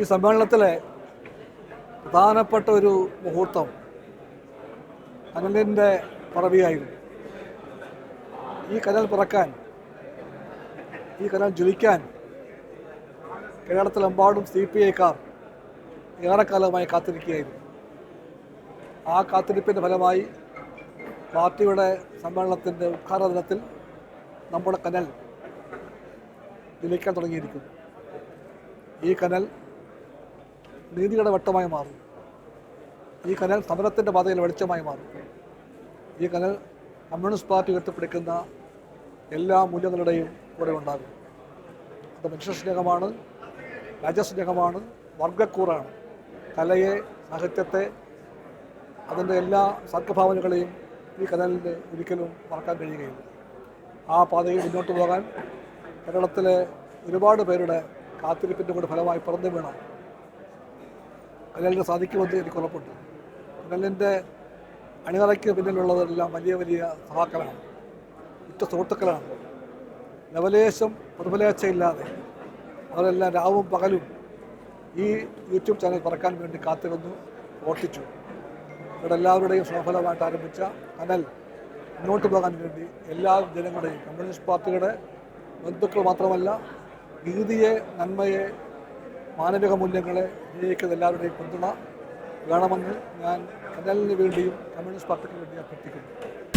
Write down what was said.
ഈ സമ്മേളനത്തിലെ പ്രധാനപ്പെട്ട ഒരു മുഹൂർത്തം കനലിന്റെ പറവിയായിരുന്നു. ഈ കനൽ പിറക്കാൻ ഈ കനൽ ജ്വലിക്കാൻ കേരളത്തിലെമ്പാടും സി പി ഐക്കാർ ഏറെക്കാലമായി കാത്തിരിക്കുകയായിരുന്നു. ആ കാത്തിരിപ്പിന്റെ ഫലമായി പാർട്ടിയുടെ സമ്മേളനത്തിന്റെ ഉദ്ഘാടന ദിനത്തിൽ നമ്മുടെ കനൽ ജ്വലിക്കാൻ തുടങ്ങിയിരിക്കുന്നു. ഈ കനൽ നീതിയുടെ വട്ടമായി മാറും. ഈ കനൽ സമരത്തിന്റെ പാതയിൽ വെളിച്ചമായി മാറും. ഈ കനൽ കമ്മ്യൂണിസ്റ്റ് പാർട്ടി ഉയർത്തിപ്പിടിക്കുന്ന എല്ലാ മൂല്യങ്ങളുടെയും കൂടെ ഉണ്ടാകും. അത് മനുഷ്യസ്നേഹമാണ് രാജ്യസ്നേഹമാണ് വർഗക്കൂറാണ് കലയെ സാഹിത്യത്തെ അതിന്റെ എല്ലാ സർഗഭാവനകളെയും ഈ കനലിന് ഒരിക്കലും മറക്കാൻ കഴിയുകയില്ല. ആ പാതയിൽ മുന്നോട്ട് പോകാൻ കേരളത്തിലെ ഒരുപാട് പേരുടെ കാത്തിരിപ്പിന്റെ കൂടെ ഫലമായി പിറന്നു വീണ കനലിന് സാധിക്കുമെന്ന് എനിക്ക് ഉറപ്പുണ്ട്. കനലിന്റെ അണിനിറയ്ക്ക് പിന്നിലുള്ളതെല്ലാം വലിയ വലിയ സഹാക്കളാണ് ഉറ്റ സുഹൃത്തുക്കളാണ്. ലവലേശം പ്രതിഫലേച്ഛയില്ലാതെ അവരെല്ലാം രാവും പകലും ഈ യൂട്യൂബ് ചാനൽ പറക്കാൻ വേണ്ടി കാത്തിരുന്നു ഓർത്തിച്ചു ഇവിടെ എല്ലാവരുടെയും സഫലമായിട്ട് ആരംഭിച്ച കനൽ മുന്നോട്ട് പോകാൻ വേണ്ടി എല്ലാ ജനങ്ങളുടെയും കമ്മ്യൂണിസ്റ്റ് പാർട്ടിയുടെ ബന്ധുക്കൾ മാത്രമല്ല നീതിയെ നന്മയെ മാനവിക മൂല്യങ്ങളെ വിജയിക്കുന്ന എല്ലാവരുടെയും പിന്തുണ വേണമെന്ന് ഞാൻ കനലിന് വേണ്ടിയും കമ്മ്യൂണിസ്റ്റ് പാർട്ടിക്ക് വേണ്ടി അഭ്യർത്ഥിക്കുന്നു.